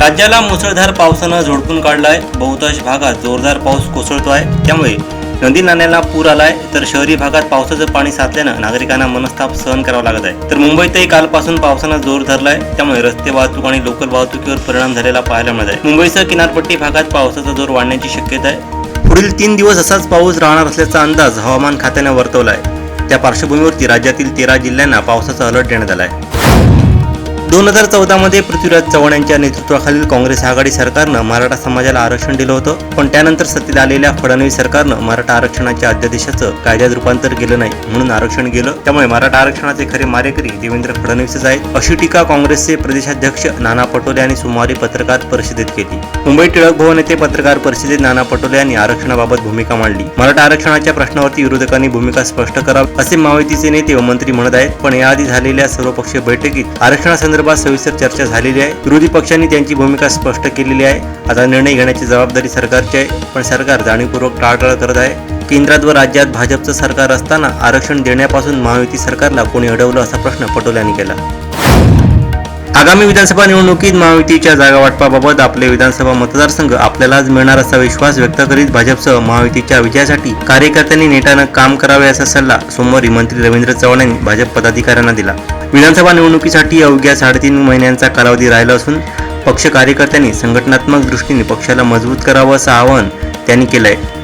राज्याला मुसळधार पावसानं झोडपून काढलाय. बहुतांश भागात जोरदार पाऊस कोसळतो आहे त्यामुळे नदी नाण्याला पूर आलाय. तर शहरी भागात पावसाचं पाणी साचल्यानं नागरिकांना मनस्ताप सहन करावा लागत आहे. तर मुंबईतही कालपासून पावसानं जोर धरलाय. त्यामुळे रस्ते वाहतूक आणि लोकल वाहतुकीवर परिणाम झालेला पाहायला मिळत आहे. मुंबईसह किनारपट्टी भागात पावसाचा जोर वाढण्याची शक्यता आहे. पुढील तीन दिवस असाच पाऊस राहणार असल्याचा अंदाज हवामान खात्याने वर्तवला आहे त्या पार्श्वभूमीवरती राज्यातील तेरा जिल्ह्यांना पावसाचा अलर्ट देण्यात आला आहे दोन हजार चौदामध्ये पृथ्वीराज चव्हाण यांच्या नेतृत्वाखालील काँग्रेस आघाडी सरकारनं मराठा समाजाला आरक्षण दिलं होतं. पण त्यानंतर सत्तेत आलेल्या फडणवीस सरकारनं मराठा आरक्षणाच्या अध्यादेशाचं कायद्यात रूपांतर केलं नाही. म्हणून आरक्षण गेलं. त्यामुळे मराठा आरक्षणाचे खरे मारेकरी देवेंद्र फडणवीसच आहेत. अशी टीका काँग्रेसचे प्रदेशाध्यक्ष नाना पटोले यांनी सोमवारी पत्रकार परिषदेत केली. मुंबई टिळक भवन येथे पत्रकार परिषदेत नाना पटोले यांनी आरक्षणाबाबत भूमिका मांडली. मराठा आरक्षणाच्या प्रश्नावरती विरोधकांनी भूमिका स्पष्ट करावी असे महायुतीचे नेते व मंत्री म्हणत आहेत. पण याआधी झालेल्या सर्वपक्षीय बैठकीत आरक्षणासंदर्भात सविस्तर चर्चा झालेली आहे. विरोधी पक्षांनी त्यांची भूमिका स्पष्ट केलेली आहे. आता निर्णय घेण्याची जबाबदारी सरकारची आहे पण सरकार जाणीवपूर्वक टाळटाळ करत आहे. केंद्रात व राज्यात भाजपचं सरकार असताना आरक्षण देण्यापासून महायुती सरकारला कोणी अडवलं असा प्रश्न पटोले यांनी केला. आगामी विधानसभा निवडणुकीत महायुतीच्या जागा वाटपाबाबत आपले विधानसभा मतदारसंघ आपल्यालाच मिळणार असा विश्वास व्यक्त करीत भाजपसह महायुतीच्या विजयासाठी कार्यकर्त्यांनी नेटानं काम करावे असा सल्ला सोमवारी मंत्री रवींद्र चव्हाण यांनी भाजप पदाधिकाऱ्यांना दिला. विधानसभा निवडणुकीसाठी अवघ्या साडेतीन महिन्यांचा कालावधी राहिला असून पक्ष कार्यकर्त्यांनी संघटनात्मक दृष्टीने पक्षाला मजबूत करावं असं आवाहन त्यांनी केलं आहे